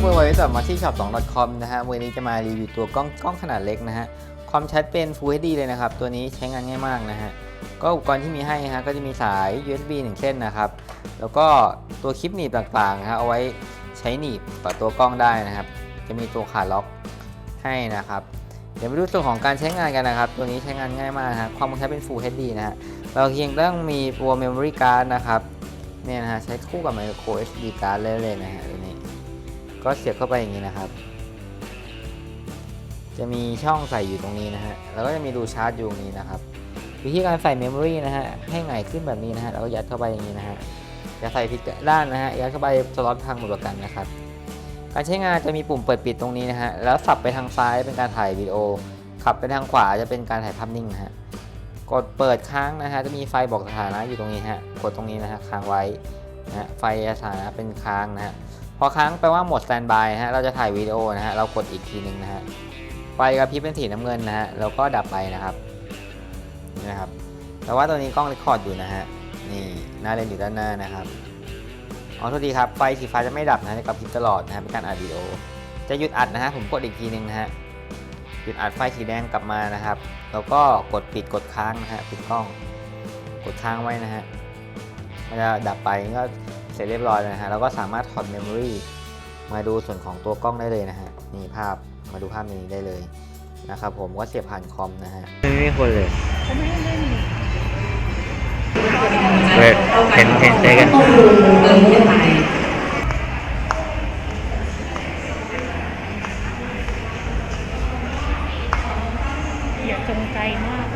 เวอร์ไวท์สำหรับมาที่ช็อป2 com นะฮะวันนี้จะมารีวิวตัวกล้องกล้องขนาดเล็กนะฮะความชัดเป็น Full HD เลยนะครับ ตัวนี้ใช้งานง่ายมากนะฮะก็อุปกรณ์ที่มีให้ฮะก็จะมีสาย USB 1 เส้นนะครับ แล้วก็ตัวคลิปหนีบต่างๆนะฮะเอาไว้ใช้หนีบต่อตัวกล้องได้นะครับ จะมีตัวขาล็อกให้นะครับ เดี๋ยวไปดูส่วนของการใช้งานกันนะครับ ตัวนี้ใช้งานง่ายมากนะฮะความคมชัดเป็น Full HD นะฮะเราเพียงต้องมีตัว Memory Card นะครับเนี่ยนะฮะใช้คู่กับ Micro SD Card เลยเลยนะฮะตัวนี้ ก็เสียบเข้าไปอย่างนี้นะครับ จะมีช่องใส่อยู่ตรงนี้นะฮะ แล้วก็จะมีรูชาร์จอยู่ตรงนี้นะครับ วิธีการใส่เมมโมรีนะฮะ ให้ไงายขึ้นแบบนี้นะฮะ แล้วก็ยัดเข้าไปอย่างนี้นะฮะ อย่าใส่ผิดด้านนะฮะ ยัดเข้าไปสล็อตทางหมดกันนะครับ การใช้งานจะมีปุ่มเปิดปิดตรงนี้นะฮะ แล้วสับไปทางซ้ายเป็นการถ่ายวิดีโอ ขับไปทางขวาจะเป็นการถ่ายภาพนิ่งนะฮะกดเปิดค้างนะฮะจะมีไฟบอกสถานะอยู่ตรงนี้ฮะกดตรงนี้นะฮะค้างไว้นะฮะไฟสถานะเป็นค้างนะฮะ อค้างแปลว่าหมดสแตนบายฮะ เราจะถ่ายวีดีโอนะฮะ เรากดอีกทีหนึ่งนะฮะ ไฟกระพริบเป็นสีน้ำเงินนะฮะ แล้วก็ดับไปนะครับ นี่นะครับ แต่ว่าตัวนี้กล้องเรคคอร์ดอยู่นะฮะ นี่หน้าเลนอยู่ด้านหน้านะครับ อ๋อโทษทีครับ ไฟสีฟ้าจะไม่ดับนะจะกระพริบตลอดนะฮะเป็นการอัดวีดีโอ จะหยุดอัดนะฮะ ผมกดอีกทีหนึ่งนะฮะ หยุดอัดไฟสีแดงกลับมานะครับ แล้วก็กดปิดกดค้างนะฮะ ปิดกล้อง กดค้างไว้นะฮะ มันจะดับไปก็ ร็จเรียบร้อยแล้วนะฮะแล้วก็สามารถถอดเมมโมรีมาดูส่วนของตัวกล้องได้เลยนะฮะนี่ภาพมาดูภาพในนี้ได้เลยนะครับผมก็เสียบผ่านคอมนะฮะไม่มีคนเลยเขาไม่ให้เล่นนี่เปิดเห็นเห็นเจกันอย่าจงใจมาก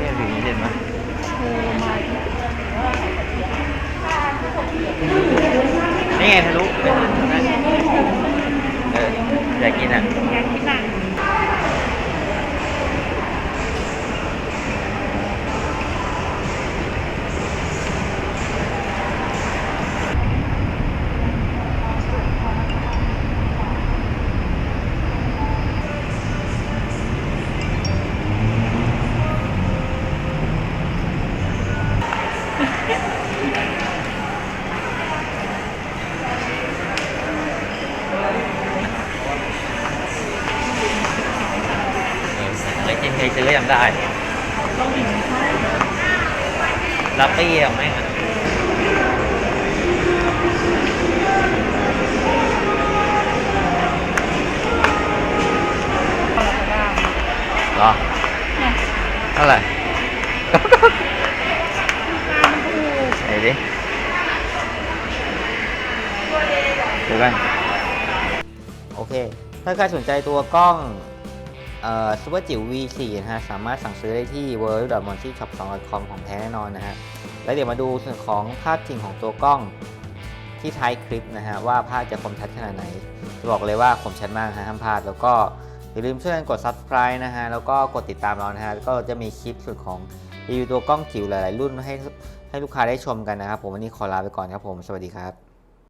นี่ถึงนี้เห็นไหม ไม่กินเคยซื้อยังได้รับปี้อะแม่งอะเหรอเท่าไหร่ไหนดิดูกัน โอเค ถ้าใครสนใจตัวกล้อง ซูเปอร์จิ๋ว V4 นะฮะสามารถสั่งซื้อได้ที่ w w w m o n t y s h o p 2 com ของแท้แน่นอนนะฮะแล้วเดี๋ยวมาดูส่วนของภาพจริงของตัวกล้องที่ท้ายคลิปนะฮะว่าภาพจะคมชัดขนาดไหน จะบอกเลยว่าคมชัดมากฮะห้ามพลาดแล้วก็อย่าลืมช่วยกันกด subscribe นะฮะแล้วก็กดติดตามเรานะฮะก็จะมีคลิปส่วนของรีวิวตัวกล้องจิ๋วหลาย ๆ รุ่นให้ให้ลูกค้าได้ชมกันนะครับผมวันนี้ขอลาไปก่อนครับผมสวัสดีครับ